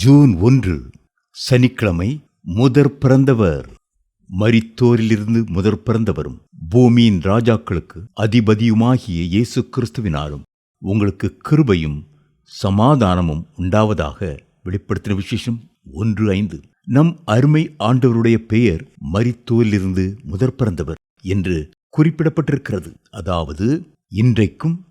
June ஒன்று சனிக்கிழமை முதற் பிறந்தவர். மரித்தோரிலிருந்து முதற் பிறந்தவரும் பூமியின் ராஜாக்களுக்கு அதிபதியுமாகிய இயேசு கிறிஸ்துவினாலும் உங்களுக்கு கிருபையும் சமாதானமும் உண்டாவதாக வெளிப்படுத்தின விசேஷம் ஒன்று ஐந்து. நம் அருமை ஆண்டவருடைய பெயர் மரித்தோரிலிருந்து முதற் பிறந்தவர் என்று குறிப்பிடப்பட்டிருக்கிறது. அதாவது இன்றைக்கும்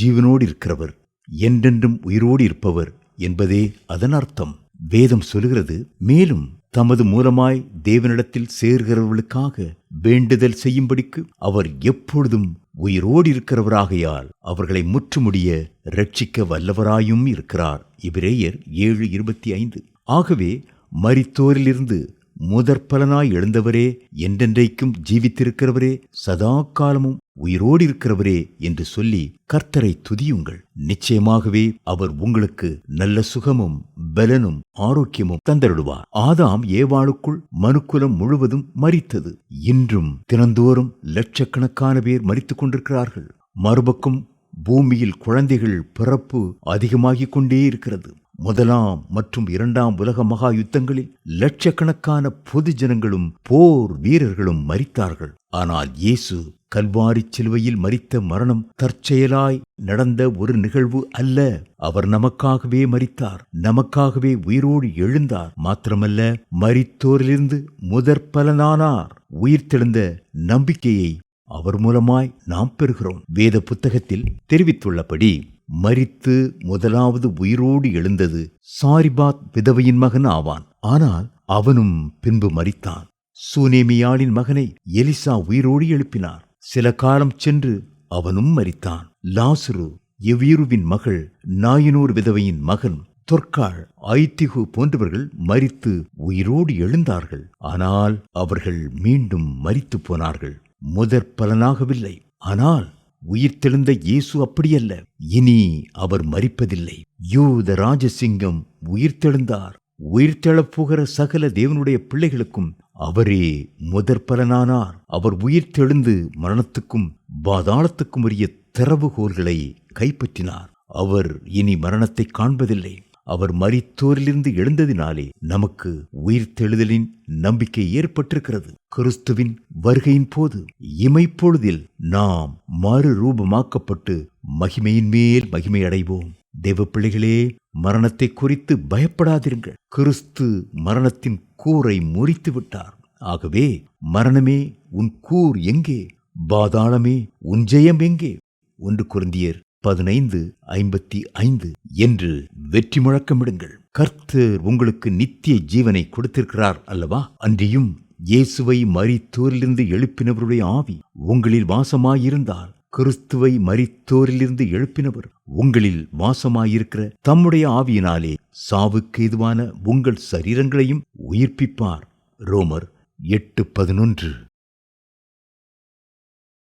ஜீவனோடு இருக்கிறவர் என்றென்றும் உயிரோடு இருப்பவர் என்பதே அதன் அர்த்தம். வேதம் சொல்கிறது மேலும் தமது மூலமாய் தேவனிடத்தில் சேர்கிறவர்களுக்காக வேண்டுதல் செய்யும்படிக்கு அவர் எப்பொழுதும் உயிரோடு இருக்கிறவராகையால் அவர்களை முற்றுமுடிய ரட்சிக்க வல்லவராயும் இருக்கிறார். இபிரேயர் ஏழு இருபத்தி ஐந்து. ஆகவே மரித்தோரிலிருந்து முதற்பலனாய் எழுந்தவரே என்றென்றைக்கும் ஜீவித்திருக்கிறவரே சதா காலமும் உயிரோடு இருக்கிறவரே என்று சொல்லி கர்த்தரை துதியுங்கள். நிச்சயமாகவே அவர் உங்களுக்கு நல்ல சுகமும் பலனும் ஆரோக்கியமும் தந்தருடுவார். ஆதாம் ஏவாளுக்குள் மனுக்குலம் முழுவதும் மரித்தது. இன்றும் தினந்தோறும் லட்சக்கணக்கான பேர் மறித்துக் கொண்டிருக்கிறார்கள். மறுபக்கம் பூமியில் குழந்தைகள் பிறப்பு அதிகமாகிக் கொண்டே இருக்கிறது. முதலாம் மற்றும் இரண்டாம் உலக மகா யுத்தங்களில் லட்சக்கணக்கான பொது ஜனங்களும் போர் வீரர்களும் மறித்தார்கள் ஆனால் இயேசு கல்வாரி சிலுவையில் மறித்த மரணம் தற்செயலாய் நடந்த ஒரு நிகழ்வு அல்ல. அவர் நமக்காகவே மறித்தார் நமக்காகவே உயிரோடு எழுந்தார். மாத்திரமல்ல மறித்தோரிலிருந்து முதற் பலனானார். உயிர்த்தெழுந்த நம்பிக்கையை அவர் மூலமாய் நாம் பெறுகிறோம். வேத புத்தகத்தில் தெரிவித்துள்ளபடி மரித்து முதலாவது உயிரோடு எழுந்தது சாரிபாத் விதவையின் மகன் ஆவான். ஆனால் அவனும் பின்பு மரித்தான். சூனேமியாளின் மகனை எலிசா உயிரோடு எழுப்பினார். சில காலம் சென்று அவனும் மரித்தான். லாசுரு எவ்வீருவின் மகள் நாயினூர் விதவையின் மகன் தொற்காள் ஐத்திகு போன்றவர்கள் மரித்து உயிரோடு எழுந்தார்கள். ஆனால் அவர்கள் மீண்டும் மறித்து போனார்கள். முதற் பலனாகவில்லை. ஆனால் உயிர்த்தெழுந்த இயேசு அப்படியல்ல. இனி அவர் மறிப்பதில்லை யூத ராஜசிங்கம் உயிர்த்தெழுந்தார் உயிர்த்தெழப் போகிற சகல தேவனுடைய பிள்ளைகளுக்கும் அவரே முதற் பலனானார். அவர் உயிர்த்தெழுந்து மரணத்துக்கும் பாதாளத்துக்கும் உரிய திறவுகோள்களை கைப்பற்றினார். அவர் இனி மரணத்தை காண்பதில்லை. அவர் மரித்தோரிலிருந்து எழுந்ததினாலே நமக்கு உயிர்த்தெழுதலின் நம்பிக்கை ஏற்பட்டிருக்கிறது. கிறிஸ்துவின் வருகையின் போது இமைப்பொழுதில் நாம் மறு ரூபமாக்கப்பட்டு மகிமையின் மேல் மகிமை அடைவோம். தேவ பிள்ளைகளே மரணத்தை குறித்து பயப்படாதிருங்கள். கிறிஸ்து மரணத்தின் கூரை முறித்து விட்டார். ஆகவே மரணமே உன் கூர் எங்கே? பாதாளமே உன் ஜெயம் எங்கே? ஒன்று குருந்தியர் பதினைந்து ஐம்பத்தி ஐந்து. என்று வெற்றி முழக்கமிடுங்கள். கர்த்தர் உங்களுக்கு நித்திய ஜீவனை கொடுத்திருக்கிறார் அல்லவா? அன்றியும் இயேசுவை மரித்தோரிலிருந்து எழுப்பினவருடைய ஆவி உங்களில் வாசமாயிருந்தால் கிறிஸ்துவை மரித்தோரிலிருந்து எழுப்பினவர் உங்களில் வாசமாயிருக்கிற தம்முடைய ஆவியினாலே சாவுக்கு எதுவான உங்கள் சரீரங்களையும் உயிர்ப்பிப்பார். ரோமர் எட்டு பதினொன்று.